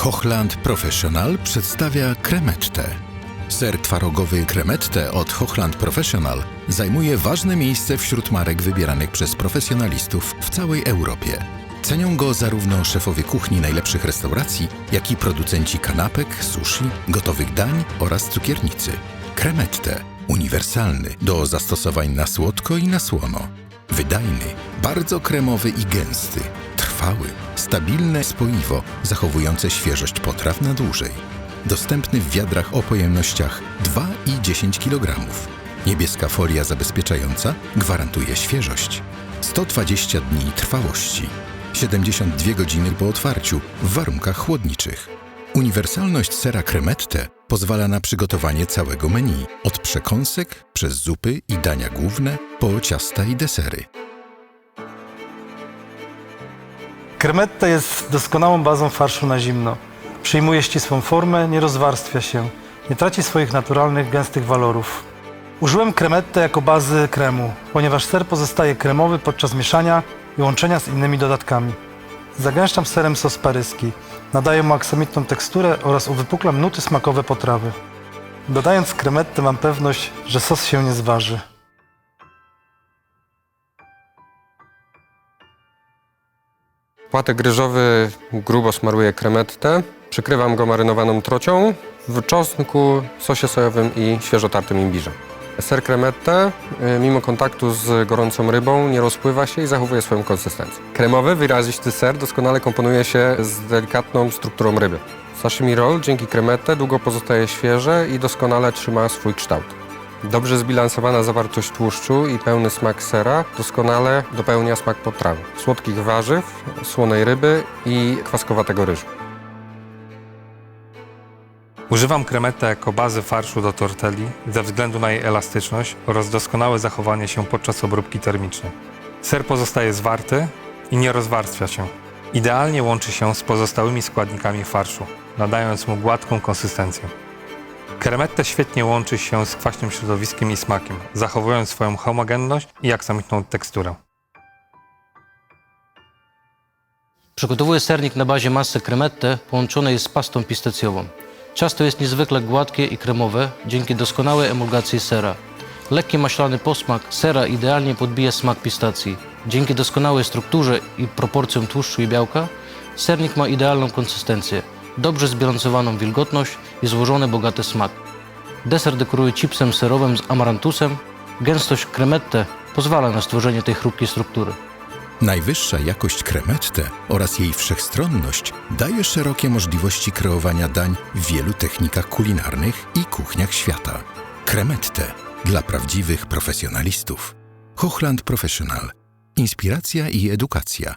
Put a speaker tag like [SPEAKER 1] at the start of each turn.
[SPEAKER 1] Hochland Professional przedstawia Kremette. Ser twarogowy Kremette od Hochland Professional zajmuje ważne miejsce wśród marek wybieranych przez profesjonalistów w całej Europie. Cenią go zarówno szefowie kuchni najlepszych restauracji, jak i producenci kanapek, sushi, gotowych dań oraz cukiernicy. Kremette uniwersalny do zastosowań na słodko i na słono. Wydajny, bardzo kremowy i gęsty, stabilne spoiwo zachowujące świeżość potraw na dłużej. Dostępny w wiadrach o pojemnościach 2 i 10 kg. Niebieska folia zabezpieczająca gwarantuje świeżość. 120 dni trwałości. 72 godziny po otwarciu w warunkach chłodniczych. Uniwersalność sera cremette pozwala na przygotowanie całego menu, od przekąsek, przez zupy i dania główne, po ciasta i desery.
[SPEAKER 2] Kremette jest doskonałą bazą farszu na zimno. Przyjmuje ścisłą formę, nie rozwarstwia się, nie traci swoich naturalnych, gęstych walorów. Użyłem kremette jako bazy kremu, ponieważ ser pozostaje kremowy podczas mieszania i łączenia z innymi dodatkami. Zagęszczam serem sos paryski, nadaję mu aksamitną teksturę oraz uwypuklam nuty smakowe potrawy. Dodając kremette mam pewność, że sos się nie zważy.
[SPEAKER 3] Płatek ryżowy grubo smaruję kremettę. Przykrywam go marynowaną trocią w czosnku, sosie sojowym i świeżo tartym imbirze. Ser kremette, y, mimo kontaktu z gorącą rybą, nie rozpływa się i zachowuje swoją konsystencję. Kremowy, wyrazisty ser doskonale komponuje się z delikatną strukturą ryby. Sashimi roll dzięki kremette długo pozostaje świeże i doskonale trzyma swój kształt. Dobrze zbilansowana zawartość tłuszczu i pełny smak sera doskonale dopełnia smak potrawy. Słodkich warzyw, słonej ryby i kwaskowatego ryżu.
[SPEAKER 4] Używam kremetta jako bazy farszu do tortelli ze względu na jej elastyczność oraz doskonałe zachowanie się podczas obróbki termicznej. Ser pozostaje zwarty i nie rozwarstwia się. Idealnie łączy się z pozostałymi składnikami farszu, nadając mu gładką konsystencję. Kremette świetnie łączy się z kwaśnym środowiskiem i smakiem, zachowując swoją homogenność i aksamitną teksturę.
[SPEAKER 5] Przygotowuję sernik na bazie masy cremette połączonej z pastą pistacjową. Ciasto jest niezwykle gładkie i kremowe dzięki doskonałej emulgacji sera. Lekki maślany posmak sera idealnie podbija smak pistacji. Dzięki doskonałej strukturze i proporcjom tłuszczu i białka sernik ma idealną konsystencję, dobrze zbilansowaną wilgotność i złożony bogaty smak. Deser dekoruję chipsem serowym z amarantusem. Gęstość cremette pozwala na stworzenie tej chrupkiej struktury.
[SPEAKER 1] Najwyższa jakość kremette oraz jej wszechstronność daje szerokie możliwości kreowania dań w wielu technikach kulinarnych i kuchniach świata. Kremette dla prawdziwych profesjonalistów. Hochland Professional. Inspiracja i edukacja